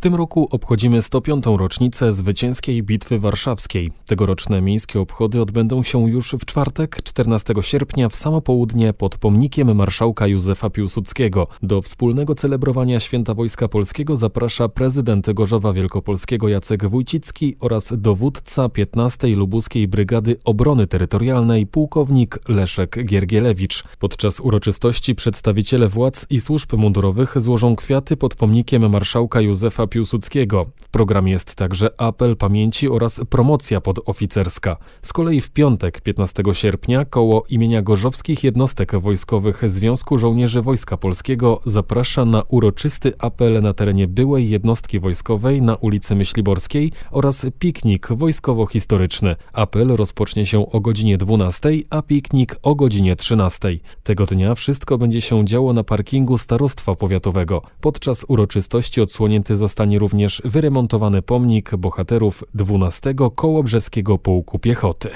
W tym roku obchodzimy 105. rocznicę zwycięskiej Bitwy Warszawskiej. Tegoroczne miejskie obchody odbędą się już w czwartek, 14 sierpnia w samo południe pod pomnikiem marszałka Józefa Piłsudskiego. Do wspólnego celebrowania Święta Wojska Polskiego zaprasza prezydent Gorzowa Wielkopolskiego Jacek Wójcicki oraz dowódca 15. Lubuskiej Brygady Obrony Terytorialnej pułkownik Leszek Giergielewicz. Podczas uroczystości przedstawiciele władz i służb mundurowych złożą kwiaty pod pomnikiem marszałka Józefa Piłsudskiego. W programie jest także apel pamięci oraz promocja podoficerska. Z kolei w piątek, 15 sierpnia, koło imienia Gorzowskich Jednostek Wojskowych Związku Żołnierzy Wojska Polskiego zaprasza na uroczysty apel na terenie byłej jednostki wojskowej na ulicy Myśliborskiej oraz piknik wojskowo-historyczny. Apel rozpocznie się o godzinie 12, a piknik o godzinie 13. Tego dnia wszystko będzie się działo na parkingu Starostwa Powiatowego. Podczas uroczystości odsłonięty zostanie również wyremontowany pomnik bohaterów 12 Kołobrzeskiego Pułku Piechoty.